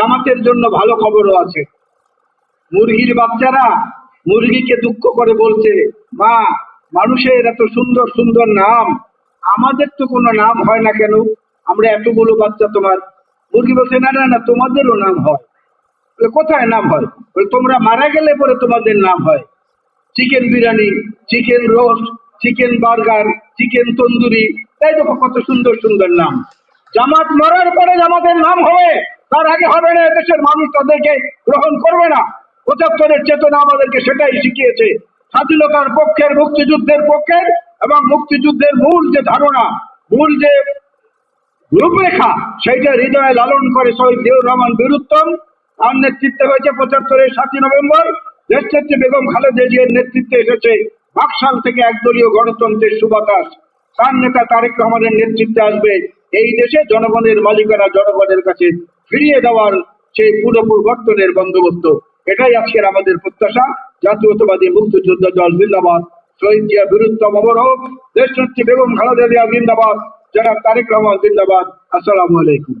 জামাতের জন্য ভালো খবরও আছে। মুরগির বাচ্চারা মুরগিকে দুঃখ করে বলছে, মা, মানুষের এত সুন্দর সুন্দর নাম, আমাদের তো কোনো নাম হয় না কেন? আমরা এতগুলো বাচ্চা তোমার। মুরগি বলছে, না না না, তোমাদেরও নাম হয়। কোথায় নাম হয়? তোমরা মারা গেলে পরে তোমাদের নাম হয়। Chicken biryani, chicken roast, chicken burger, chicken tandoori তাই দেখো কত সুন্দর সুন্দর নাম। জামাত মরার পরে জামাতের নাম হবে। তার আগে হবে না দেশের মানুষ তাদেরকে গ্রহণ করবে না। পঁচাত্তরের চেতনা আমাদেরকে সেটাই শিখিয়েছে। স্বাধীনতার পক্ষের মুক্তিযুদ্ধের পক্ষের এবং মুক্তিযুদ্ধের মূল যে ধারণা, মূল যে রূপরেখা, সেইটা হৃদয়ে লালন করে শহীদ জিয়াউর রহমান বীরুত্তম। তার নেতৃত্বে হয়েছে পঁচাত্তরের সাতই নভেম্বর। দেশনেত্রী বেগম খালেদা জিয়ার নেতৃত্বে এসেছে বাকশাল থেকে একদলীয় গণতন্ত্রের সুবাতাস। তার নেতা তারেক রহমানের নেতৃত্বে আসবে। এই দেশে জনগণের মালিকানা জনগণের কাছে ফিরিয়ে দেওয়ার সেই পুনঃপরিবর্তনের বন্দোবস্ত। এটাই আজকের আমাদের প্রত্যাশা। জাতীয়তাবাদী মুক্তিযুদ্ধ দল জিন্দাবাদ। শহীদ জিয়া বীরুত্তম অবরোধ। দেশ নেত্রী বেগম খালেদা জিয়া জিন্দাবাদ। যারা তারেক রহমান জিন্দাবাদ। আসসালামু আলাইকুম।